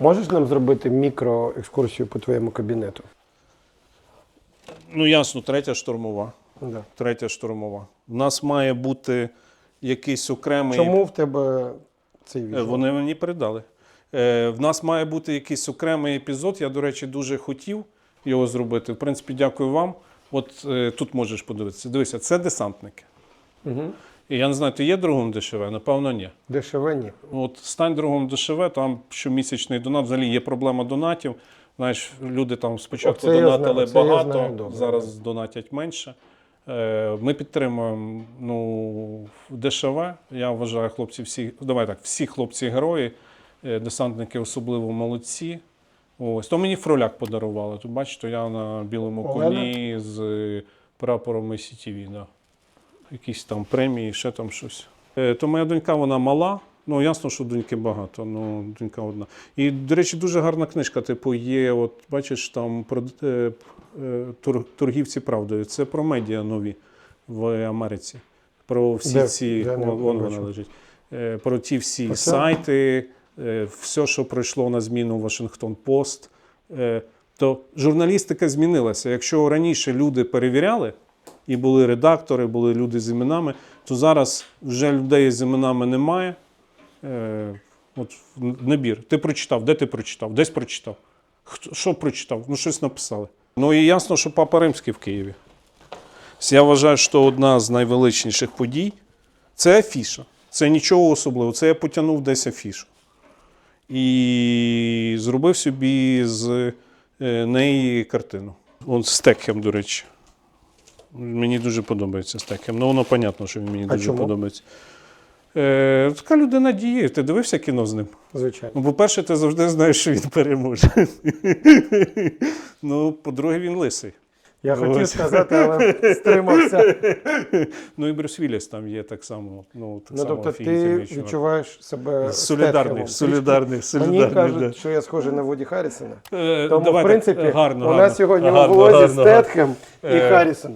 Можеш нам зробити мікроекскурсію по твоєму кабінету? Ну, ясно, третя штурмова. Да. Третя штурмова. У нас має бути якийсь окремий. Чому в тебе цей Е, візор? Вони мені передали. Е, в нас має бути якийсь окремий епізод. Я, до речі, дуже хотів його зробити. В принципі, дякую вам. От е, тут можеш подивитися. Дивися, це десантники. Угу. І я не знаю, ти є другом ДШВ? Напевно, ні. Дешеве ні. От стань другом ДШВ, там щомісячний донат. Взагалі є проблема донатів. Знаєш, люди там спочатку Оце я донатили знаю, це я багато, знаю добре. зараз донатять менше. Е, Ми підтримуємо ну, ДШВ. Я вважаю, хлопці всі, давай так, всі хлопці герої, е, десантники особливо молодці. Ось, то мені фроляк подарували. Тут бачите, я на білому Олена? коні з прапором ICTV. Да. Якісь там премії, ще там щось. Е, То моя донька, вона мала. Ну, ясно, що доньки багато, ну донька одна. І, до речі, дуже гарна книжка. Типу, є, от бачиш, там про е, е, тур- торгівці правдою. Це про медіа нові в Америці. Про всі Де? ці Де? Вон, вон вона лежить. Е, Про ті всі Оце? сайти, е, все, що пройшло на зміну Вашингтон Пост. Е, То журналістика змінилася. Якщо раніше люди перевіряли, і були редактори, були люди з іменами, то зараз вже людей з іменами немає. Е, от набір. Ти прочитав, де ти прочитав? Десь прочитав. Хто, що прочитав? Ну, щось написали. Ну і ясно, що Папа Римський в Києві. Я вважаю, що одна з найвеличніших подій це афіша. Це нічого особливого. Це я потягнув десь афішу. І зробив собі з е, неї картину. Он Стекхем, до речі. Мені дуже подобається Стекхем. Ну, воно понятно, що він мені А дуже чому? подобається. Е, така людина діє. Ти дивився кіно з ним? Звичайно. Ну, по-перше, ти завжди знаєш, що він переможе. ну, по-друге, він лисий. Я Ось. хотів сказати, але стримався. Ну і Брюс Вілліс там є так само. Ну, так Ну, само тобто ти чувак. відчуваєш себе Солідарний, Стетхемом. солідарний, Мені солідарний. кажуть, да. що я схожий на Вуді Харрісона. Е, Тому, давай в принципі, гарно, у гарно. нас сьогодні Гарно, у влозі гарно, гарно. Стетхем і Е, Харрісон.